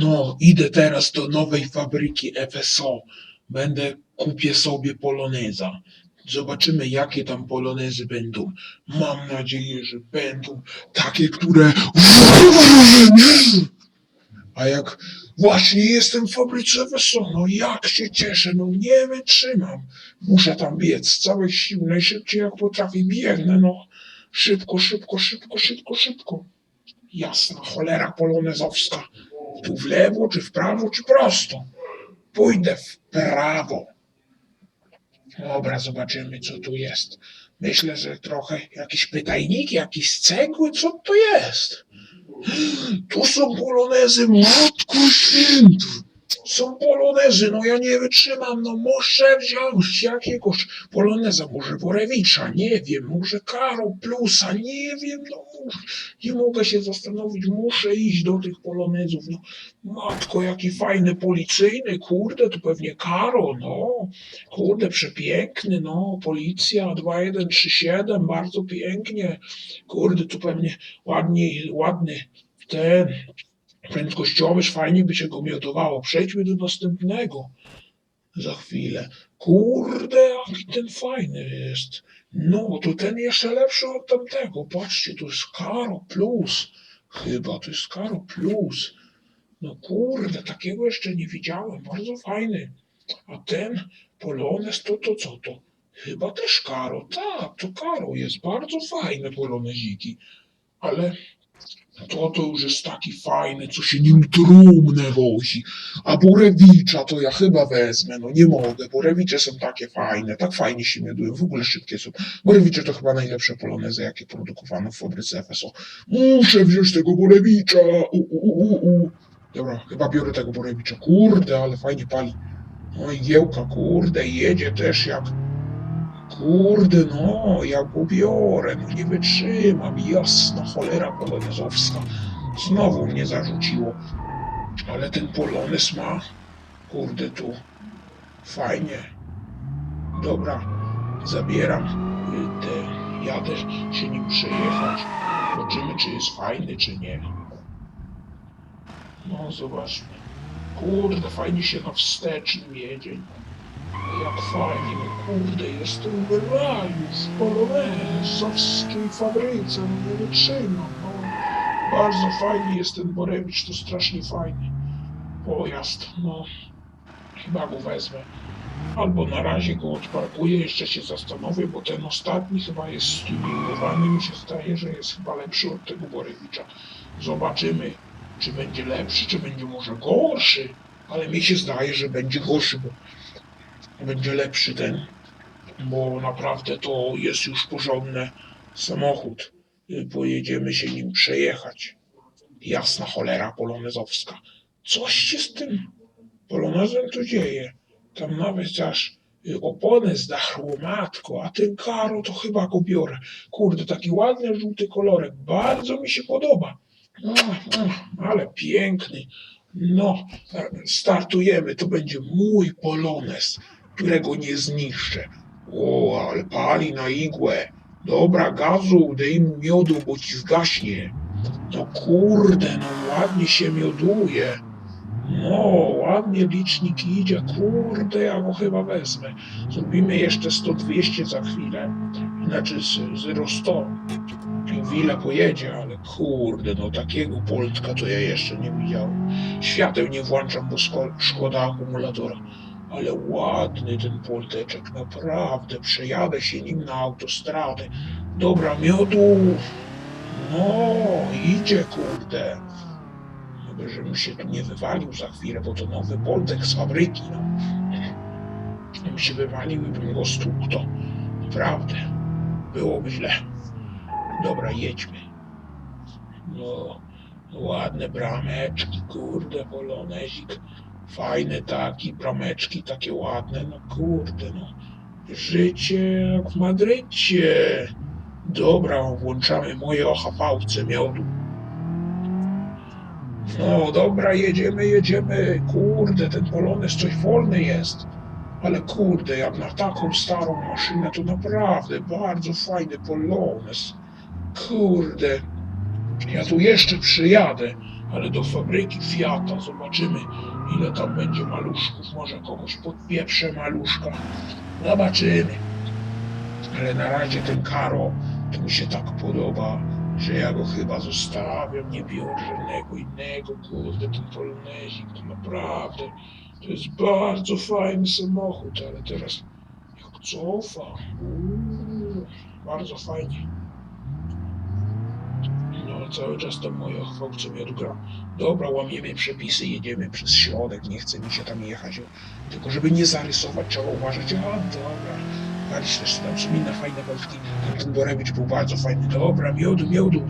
No, idę teraz do nowej fabryki FSO. Będę, kupię sobie poloneza. Zobaczymy, jakie tam polonezy będą. Mam nadzieję, że będą takie, które... A jak właśnie jestem w fabryce FSO, no jak się cieszę, no nie wytrzymam. Muszę tam biec z całych sił, najszybciej jak potrafię, biegnę, no. Szybko, szybko, szybko, szybko, szybko. Jasna cholera polonezowska. Tu w lewo, czy w prawo, czy prosto? Pójdę w prawo. Dobra, zobaczymy, co tu jest. Myślę, że trochę jakieś pytajniki, jakieś cegły, co to jest? Tu są polonezy, święta. Są polonezy, no ja nie wytrzymam, no muszę wziąć jakiegoś poloneza, może Borewicza, nie wiem, może Karo Plusa, nie wiem, no nie mogę się zastanowić, muszę iść do tych polonezów, no. Matko, jaki fajny policyjny, kurde, to pewnie Karo, no, kurde, przepiękny, no, policja 2137, bardzo pięknie, kurde, tu pewnie ładnie, ładny ten, prędkościowy, fajnie by się go miotowało. Przejdźmy do następnego za chwilę. Kurde, jaki ten fajny jest. No, to ten jeszcze lepszy od tamtego. Patrzcie, to jest Karo Plus. Chyba to jest Karo Plus. No kurde, takiego jeszcze nie widziałem. Bardzo fajny. A ten Polones to to co to? Chyba też Karo. Tak, to Karo jest. Bardzo fajne poloneziki. Ale to to już jest taki fajny, co się nim trumnę wozi. A Borewicza to ja chyba wezmę, no nie mogę. Borewicze są takie fajne, tak fajnie się miodują, w ogóle szybkie są. Borewicze to chyba najlepsze polonezy, jakie produkowano w fabryce FSO. Muszę wziąć tego Borewicza. U, u, u, u. Dobra, chyba biorę tego Borewicza. Kurde, ale fajnie pali. No i kurde, jedzie też jak... Kurde, no, ja go no nie wytrzymam, jasna cholera polonezowska. Znowu mnie zarzuciło. Ale ten polonez ma, kurde, tu fajnie. Dobra, zabieram y, te, jadę się nim przejechać. Zobaczymy, czy jest fajny, czy nie. No, zobaczmy. Kurde, fajnie się na wstecznym jedzie. Jak fajnie, kurde, jestem w raju, w polonezowskiej fabryce, nie wytrzymam, no. Bardzo fajny jest ten Borewicz, to strasznie fajny pojazd, no. Chyba go wezmę. Albo na razie go odparkuję, jeszcze się zastanowię, bo ten ostatni chyba jest stuningowany, mi się zdaje, że jest chyba lepszy od tego Borewicza. Zobaczymy, czy będzie lepszy, czy będzie może gorszy, ale mi się zdaje, że będzie gorszy, bo będzie lepszy ten, bo naprawdę to jest już porządny samochód. Pojedziemy się nim przejechać. Jasna cholera polonezowska. Coś się z tym polonezem tu dzieje. Tam nawet aż opony zdachło, matko, a ten karo to chyba go biorę. Kurde, taki ładny żółty kolorek, bardzo mi się podoba. Ach, ach, ale piękny. No, startujemy, to będzie mój polonez, którego nie zniszczę. O, ale pali na igłę. Dobra, gazu, dej mu miodu, bo ci zgaśnie. No kurde, no ładnie się mioduje. No, ładnie licznik idzie, kurde, ja go chyba wezmę. Zrobimy jeszcze 100-200 za chwilę, znaczy 0-100. Chwilę pojedzie, ale kurde, no takiego Poltka to ja jeszcze nie widziałem. Świateł nie włączam, bo szko- szkoda akumulatora. Ale ładny ten Polteczek, naprawdę. Przejadę się nim na autostradę. Dobra, miodu. No, idzie, kurde. Żeby, żebym się tu nie wywalił za chwilę, bo to nowy Poltek z fabryki, no. Gdybym się wywalił i bym go stukł, naprawdę byłoby źle. Dobra, jedźmy. No, ładne brameczki, kurde, polonezik. Fajne taki, brameczki takie ładne, no kurde, no. Życie jak w Madrycie. Dobra, włączamy moje ochapałce miodu. No, dobra, jedziemy, jedziemy. Kurde, ten polonez coś wolny jest. Ale kurde, jak na taką starą maszynę, to naprawdę bardzo fajny polonez. Kurde, ja tu jeszcze przyjadę. ale do fabryki Fiata zobaczymy, ile tam będzie maluszków. Może kogoś podpieprze maluszka. Zobaczymy. Ale na razie ten Karo, to mi się tak podoba, że ja go chyba zostawiam, nie biorę żadnego innego, kurde, ten Polonezik, to naprawdę, to jest bardzo fajny samochód, ale teraz jak cofa, uuu, bardzo fajnie. Cały czas tam moje chłopcy mnie gra. Dobra, łamiemy przepisy, jedziemy przez środek, nie chce mi się tam jechać. Tylko żeby nie zarysować, trzeba uważać. A, dobra. Walisz też tam są inne fajne wątki. Ten Borewicz był bardzo fajny. Dobra, miodu, miodu.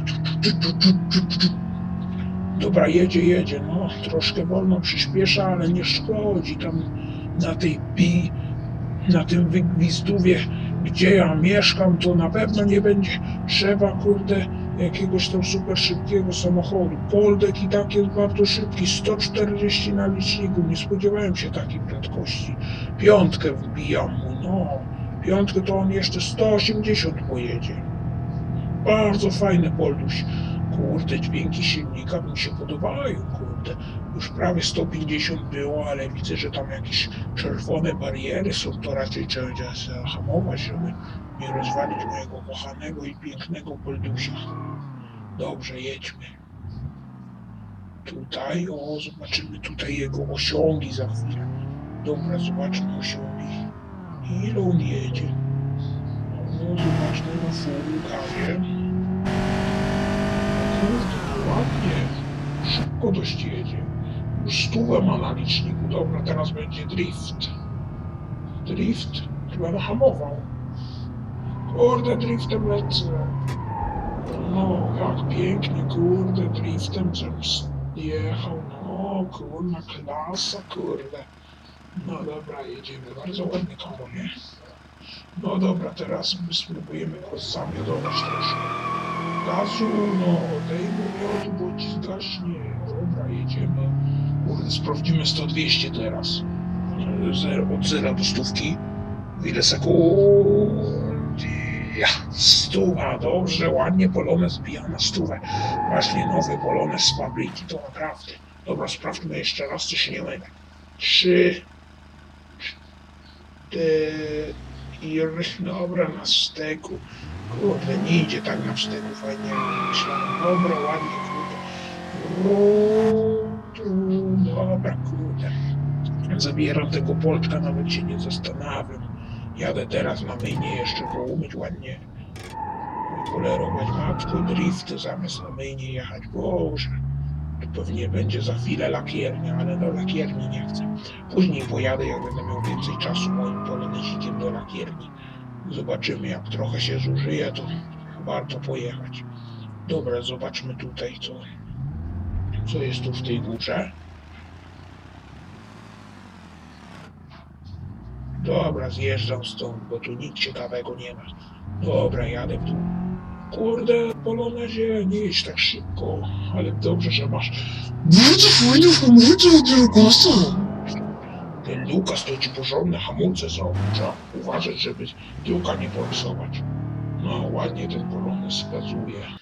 Dobra, jedzie, jedzie. No, troszkę wolno przyspiesza, ale nie szkodzi. Tam na tej pi, na tym wygwizdówie, gdzie ja mieszkam, to na pewno nie będzie trzeba, kurde, jakiegoś tam super szybkiego samochodu. Poldek i tak jest bardzo szybki, 140 na liczniku, nie spodziewałem się takiej prędkości. Piątkę wbijam mu, no. Piątkę to on jeszcze 180 pojedzie. Bardzo fajny Polduś. Kurde, dźwięki silnika mi się podobają, kurde. Już prawie 150 było, ale widzę, że tam jakieś czerwone bariery są, to raczej trzeba zahamować, żeby nie rozwalić mojego kochanego i pięknego Poldusia. Dobrze, jedźmy. Tutaj, o, zobaczymy tutaj jego osiągi za chwilę. Dobra, zobaczmy osiągi. Ile on jedzie? No, zobaczmy na full Kurde, no ładnie. Szybko dość jedzie. Już stówę ma na liczniku. Dobra, teraz będzie drift. Drift? Chyba nahamował. Kurde, driftem lecę. No, jak pięknie, kurde, driftem żem jechał. No, kurna, klasa, kurde. No dobra, jedziemy. Bardzo ładny koło, nie? No dobra, teraz my spróbujemy go zamiodować troszkę. Gazu, no, daj mu miodu, bo ci zgaśnie. Dobra, jedziemy. Kurde, sprawdzimy 100-200 teraz. Zero, od zera do stówki. Ile sekund? Ja, stuwa, dobrze, ładnie polone zbija na stówę. Właśnie nowy polone z fabryki, to naprawdę. Dobra, sprawdźmy jeszcze raz, czy się nie mylę. Trzy, cztery, dobra, na steku. Kurde, nie idzie tak na steku fajnie, myślałem. Dobra, ładnie, kurde. Dobra, kurde. Zabieram tego Polczka, nawet się nie zastanawiam. Jadę teraz na myjnie jeszcze go umyć ładnie. Polerować matko, drift zamiast na myjnie jechać. Boże. Pewnie będzie za chwilę lakiernia, ale do lakierni nie chcę. Później pojadę, jak będę miał więcej czasu moim polonesikiem do lakierni. Zobaczymy, jak trochę się zużyje, to warto pojechać. Dobra, zobaczmy tutaj, co, co jest tu w tej górze. Dobra, zjeżdżam stąd, bo tu nic ciekawego nie ma. Dobra, jadę dół. Kurde, Polonezie, nie jedź tak szybko, ale dobrze, że masz Bardzo fajne hamulce od Lukasa. ten Lukas, to ci porządne hamulce zrobił. Trzeba uważać, żeby tyłka nie porysować. No, ładnie ten Polonez gazuje.